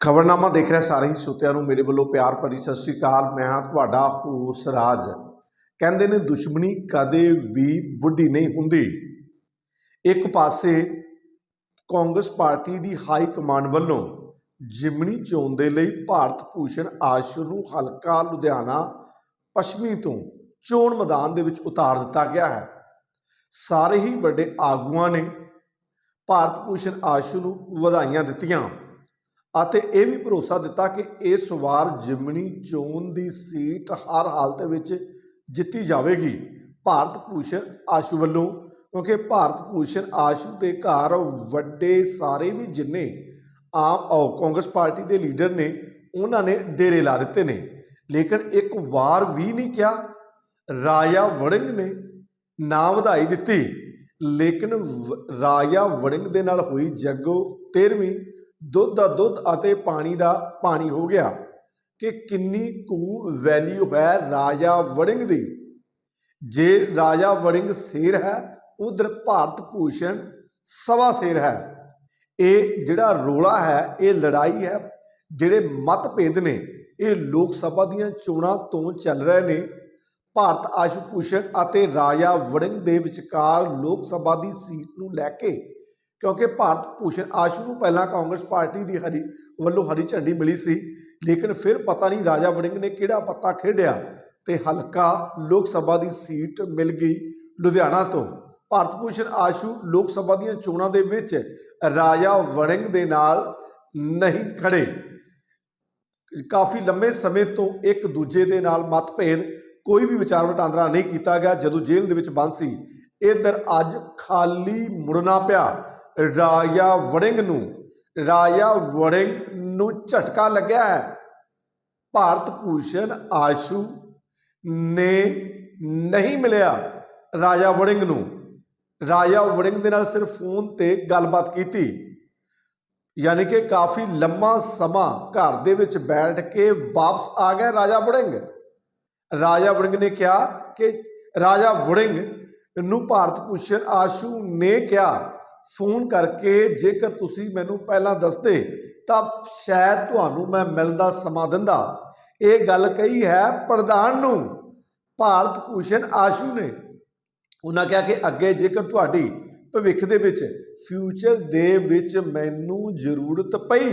ਖਬਰਨਾਮਾ ਦੇਖ ਰਿਹਾ ਸਾਰੇ ਹੀ ਸਰੋਤਿਆਂ ਨੂੰ ਮੇਰੇ ਵੱਲੋਂ ਪਿਆਰ ਭਰੀ ਸਤਿ ਸ੍ਰੀ ਅਕਾਲ, ਮੈਂ ਹਾਂ ਤੁਹਾਡਾ ਹੋਸ ਰਾਜ। ਕਹਿੰਦੇ ਨੇ, ਦੁਸ਼ਮਣੀ ਕਦੇ ਵੀ ਬੁੱਢੀ ਨਹੀਂ ਹੁੰਦੀ। ਇੱਕ ਪਾਸੇ ਕਾਂਗਰਸ ਪਾਰਟੀ ਦੀ ਹਾਈ ਕਮਾਂਡ ਵੱਲੋਂ ਜਿਮਣੀ ਚੋਣ ਦੇ ਲਈ ਭਾਰਤ ਭੂਸ਼ਣ ਆਸ਼ੂ ਨੂੰ ਹਲਕਾ ਲੁਧਿਆਣਾ ਪੱਛਮੀ ਤੋਂ ਚੋਣ ਮੈਦਾਨ ਦੇ ਵਿੱਚ ਉਤਾਰ ਦਿੱਤਾ ਗਿਆ ਹੈ। ਸਾਰੇ ਹੀ ਵੱਡੇ ਆਗੂਆਂ ਨੇ ਭਾਰਤ ਭੂਸ਼ਣ ਆਸ਼ੂ ਨੂੰ ਵਧਾਈਆਂ ਦਿੱਤੀਆਂ। ਅਤੇ ਇਹ ਵੀ ਭਰੋਸਾ ਦਿੱਤਾ ਕਿ ਇਸ ਵਾਰ ਜ਼ਿਮਨੀ ਚੋਣ ਦੀ ਸੀਟ ਹਰ ਹਾਲਤ ਵਿੱਚ ਜਿੱਤੀ ਜਾਵੇਗੀ। ਭਾਰਤ ਭੂਸ਼ਣ ਆਸ਼ੂ ਵੱਲੋਂ, ਕਿਉਂਕਿ ਭਾਰਤ ਭੂਸ਼ਣ ਆਸ਼ੂ ਦੇ ਘਰ ਵੱਡੇ ਸਾਰੇ ਵੀ ਜਿੰਨੇ ਆਮ ਔ ਕਾਂਗਰਸ ਪਾਰਟੀ ਦੇ ਲੀਡਰ ਨੇ, ਉਹਨਾਂ ਨੇ ਡੇਰੇ ਲਾ ਦਿੱਤੇ ਨੇ। ਲੇਕਿਨ ਇੱਕ ਵਾਰ ਵੀ ਨਹੀਂ ਕਿਹਾ। ਰਾਜਾ ਵੜਿੰਗ ਨੇ ਨਾ ਵਧਾਈ ਦਿੱਤੀ। ਲੇਕਿਨ ਰਾਜਾ ਵੜਿੰਗ ਦੇ ਨਾਲ ਹੋਈ ਜੱਗੋ 13ਵੀਂ ਦੁੱਧ ਦਾ ਦੁੱਧ ਅਤੇ ਪਾਣੀ ਦਾ ਪਾਣੀ ਹੋ ਗਿਆ ਕਿ ਕਿੰਨੀ ਕੁ ਵੈਲਿਊ ਹੈ ਰਾਜਾ ਵੜਿੰਗ ਦੀ। ਜੇ ਰਾਜਾ ਵੜਿੰਗ ਸ਼ੇਰ ਹੈ, ਉਧਰ ਭਾਰਤ ਭੂਸ਼ਣ ਸਵਾ ਸ਼ੇਰ ਹੈ। ਇਹ ਜਿਹੜਾ ਰੋਲਾ ਹੈ, ਇਹ ਲੜਾਈ ਹੈ, ਜਿਹੜੇ ਮਤਭੇਦ ਨੇ, ਇਹ ਲੋਕ ਸਭਾ ਦੀਆਂ ਚੋਣਾਂ ਤੋਂ ਚੱਲ ਰਹੇ ਨੇ। ਭਾਰਤ ਆਸ਼ੂ ਭੂਸ਼ਣ ਅਤੇ ਰਾਜਾ ਵੜਿੰਗ ਦੇ ਵਿਚਕਾਰ ਲੋਕ ਸਭਾ ਦੀ ਸੀਟ ਨੂੰ ਲੈ ਕੇ ਕਿਉਂਕਿ ਭਾਰਤ ਭੂਸ਼ਣ ਆਸ਼ੂ ਨੂੰ ਪਹਿਲਾਂ ਕਾਂਗਰਸ ਪਾਰਟੀ ਦੀ ਹਰੀ, ਵੱਲੋਂ ਹਰੀ ਝੰਡੀ ਮਿਲੀ ਸੀ, ਲੇਕਿਨ ਫਿਰ ਪਤਾ ਨਹੀਂ ਰਾਜਾ ਵੜਿੰਗ ਨੇ ਕਿਹੜਾ ਪੱਤਾ ਖੇਡਿਆ ਤੇ ਹਲਕਾ ਲੋਕ ਸਭਾ ਦੀ ਸੀਟ ਮਿਲ ਗਈ ਲੁਧਿਆਣਾ ਤੋਂ। ਭਾਰਤ ਭੂਸ਼ਣ ਆਸ਼ੂ ਲੋਕ ਸਭਾ ਦੀਆਂ ਚੋਣਾਂ ਦੇ ਵਿੱਚ ਰਾਜਾ ਵੜਿੰਗ ਦੇ ਨਾਲ ਨਹੀਂ ਖੜੇ। ਕਾਫੀ ਲੰਮੇ ਸਮੇਂ ਤੋਂ ਇੱਕ ਦੂਜੇ ਦੇ ਨਾਲ ਮਤਭੇਦ, ਕੋਈ ਵੀ ਵਿਚਾਰ ਵਟਾਂਦਰਾ ਨਹੀਂ ਕੀਤਾ ਗਿਆ, ਜਦੋਂ ਜੇਲ੍ਹ ਦੇ ਵਿੱਚ ਬੰਦ ਸੀ। ਇਧਰ ਅੱਜ ਖਾਲੀ ਮੁੜਨਾ ਪਿਆ। ਰਾਜਾ ਵੜਿੰਗ ਨੂੰ, ਰਾਜਾ ਵੜਿੰਗ ਨੂੰ ਝਟਕਾ ਲੱਗਿਆ ਹੈ। ਭਾਰਤ ਭੂਸ਼ਣ ਆਸ਼ੂ ਨੇ ਨਹੀਂ ਮਿਲਿਆ ਰਾਜਾ ਵੜਿੰਗ ਨੂੰ। ਰਾਜਾ ਵੜਿੰਗ ਦੇ ਨਾਲ ਸਿਰਫ ਫੋਨ ਤੇ ਗੱਲਬਾਤ ਕੀਤੀ। ਯਾਨੀ ਕਿ ਕਾਫੀ ਲੰਮਾ ਸਮਾਂ ਘਰ ਦੇ ਵਿੱਚ ਬੈਠ ਕੇ ਵਾਪਸ ਆ ਗਿਆ ਰਾਜਾ ਵੜਿੰਗ। ਰਾਜਾ ਵੜਿੰਗ ਨੇ ਕਿਹਾ ਕਿ ਰਾਜਾ ਵੜਿੰਗ ਨੂੰ ਭਾਰਤ ਭੂਸ਼ਣ ਆਸ਼ੂ ਨੇ ਕਿਹਾ ਫੋਨ ਕਰਕੇ ਜੇਕਰ ਤੁਸੀਂ ਮੈਨੂੰ ਪਹਿਲਾਂ ਦੱਸਦੇ, ਤਾਂ ਸ਼ਾਇਦ ਤੁਹਾਨੂੰ ਮੈਂ ਮਿਲਣ ਦਾ ਸਮਾਂ ਦਿੰਦਾ। ਇਹ ਗੱਲ ਕਹੀ ਹੈ ਪ੍ਰਧਾਨ ਨੂੰ, ਭਾਰਤ ਭੂਸ਼ਣ ਆਸ਼ੂ ਨੇ। ਉਹਨਾਂ ਕਿਹਾ ਕਿ ਅੱਗੇ ਜੇਕਰ ਤੁਹਾਡੀ ਭਵਿੱਖ ਦੇ ਵਿੱਚ ਫਿਊਚਰ ਦੇ ਵਿੱਚ ਮੈਨੂੰ ਜ਼ਰੂਰਤ ਪਈ,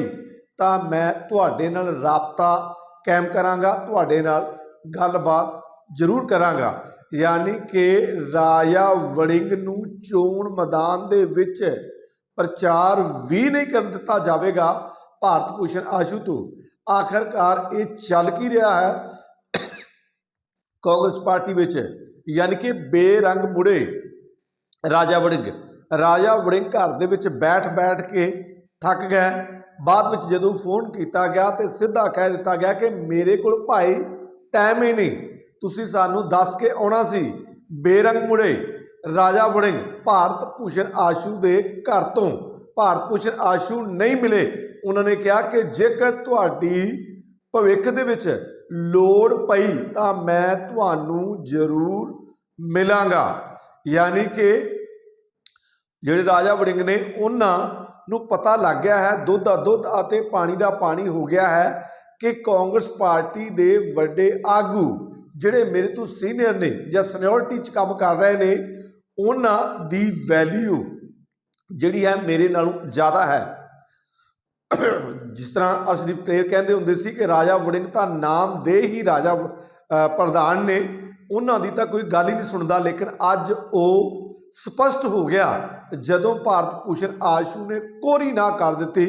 ਤਾਂ ਮੈਂ ਤੁਹਾਡੇ ਨਾਲ ਰਾਬਤਾ ਕਾਇਮ ਕਰਾਂਗਾ, ਤੁਹਾਡੇ ਨਾਲ ਗੱਲਬਾਤ ਜ਼ਰੂਰ ਕਰਾਂਗਾ। ਯਾਨੀ ਕਿ ਰਾਜਾ ਵੜਿੰਗ ਨੂੰ ਚੋਣ ਮੈਦਾਨ ਦੇ ਵਿੱਚ ਪ੍ਰਚਾਰ ਵੀ ਨਹੀਂ ਕਰਨ ਦਿੱਤਾ ਜਾਵੇਗਾ, ਭਾਰਤ ਭੂਸ਼ਣ ਆਸ਼ੂ ਤੋਂ। ਆਖਰਕਾਰ ਇਹ ਚੱਲ ਕੀ ਰਿਹਾ ਹੈ? ਕਾਂਗਰਸ ਪਾਰਟੀ ਵਿੱਚ ਯਾਨੀ ਕਿ ਬੇਰੰਗ ਮੁੜੇ ਰਾਜਾ ਵੜਿੰਗ। ਰਾਜਾ ਵੜਿੰਗ ਘਰ ਦੇ ਵਿੱਚ ਬੈਠ-ਬੈਠ ਕੇ ਥੱਕ ਗਏ ਬਾਅਦ ਵਿੱਚ ਜਦੋਂ ਫੋਨ ਕੀਤਾ ਗਿਆ ਤੇ ਸਿੱਧਾ ਕਹਿ ਦਿੱਤਾ ਗਿਆ ਕਿ ਮੇਰੇ ਕੋਲ ਭਾਈ ਟਾਈਮ ਹੀ ਨਹੀਂ। ਤੁਸੀਂ ਸਾਨੂੰ ਦੱਸ ਕੇ ਆਉਣਾ ਸੀ। ਬੇਰੰਗ ਮੁੜੇ, ਰਾਜਾ ਵੜਿੰਗ ਭਾਰਤ ਭੂਸ਼ਣ ਆਸ਼ੂ ਦੇ ਘਰ ਤੋਂ। ਭਾਰਤ ਭੂਸ਼ਣ ਆਸ਼ੂ ਨਹੀਂ ਮਿਲੇ। ਉਹਨਾਂ ਨੇ ਕਿਹਾ ਕਿ ਜੇਕਰ ਤੁਹਾਡੀ ਭਵਿੱਖ ਦੇ ਵਿੱਚ ਲੋੜ ਪਈ ਤਾਂ ਮੈਂ ਤੁਹਾਨੂੰ ਜ਼ਰੂਰ ਮਿਲਾਂਗਾ। ਯਾਨੀ ਕਿ ਜਿਹੜੇ ਰਾਜਾ ਵੜਿੰਗ ਨੇ, ਉਹਨਾਂ ਨੂੰ ਪਤਾ ਲੱਗ ਗਿਆ ਹੈ, ਦੁੱਧ ਦਾ ਦੁੱਧ ਅਤੇ ਪਾਣੀ ਦਾ ਪਾਣੀ ਹੋ ਗਿਆ ਹੈ ਕਿ ਕਾਂਗਰਸ ਪਾਰਟੀ ਦੇ ਵੱਡੇ ਆਗੂ ਜਿਹੜੇ ਮੇਰੇ ਤੋਂ ਸੀਨੀਅਰ ਨੇ ਜਾਂ ਸੀਨੀਅਰਟੀ 'ਚ ਕੰਮ ਕਰ ਰਹੇ ਨੇ, ਉਹਨਾਂ ਦੀ ਵੈਲਿਊ ਜਿਹੜੀ ਹੈ ਮੇਰੇ ਨਾਲੋਂ ਜ਼ਿਆਦਾ ਹੈ। ਜਿਸ ਤਰ੍ਹਾਂ ਅਰਸ਼ਦੀਪ ਤੇਰ ਕਹਿੰਦੇ ਹੁੰਦੇ ਸੀ ਕਿ ਰਾਜਾ ਵੜਿੰਗ ਤਾਂ ਨਾਮ ਦੇ ਹੀ ਰਾਜਾ ਪ੍ਰਧਾਨ ਨੇ, ਉਹਨਾਂ ਦੀ ਤਾਂ ਕੋਈ ਗੱਲ ਹੀ ਨਹੀਂ ਸੁਣਦਾ, ਲੇਕਿਨ ਅੱਜ ਉਹ ਸਪਸ਼ਟ ਹੋ ਗਿਆ, ਜਦੋਂ ਭਾਰਤ ਭੂਸ਼ਣ ਆਸ਼ੂ ਨੇ ਕੋਰੀ ਨਾ ਕਰ ਦਿੱਤੀ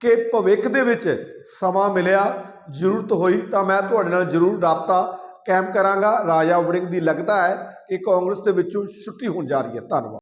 ਕਿ ਭਵਿੱਖ ਦੇ ਵਿੱਚ ਸਮਾਂ ਮਿਲਿਆ, ਜ਼ਰੂਰਤ ਹੋਈ ਤਾਂ ਮੈਂ ਤੁਹਾਡੇ ਨਾਲ ਜ਼ਰੂਰ ਰਾਬਤਾ ਕਾਇਮ ਕਰਾਂਗਾ। ਰਾਜਾ ਵੜਿੰਗ ਦੀ ਲੱਗਦਾ ਹੈ ਕਿ ਕਾਂਗਰਸ ਦੇ ਵਿੱਚੋਂ ਛੁੱਟੀ ਹੋਣ ਜਾ ਰਹੀ ਹੈ। ਧੰਨਵਾਦ।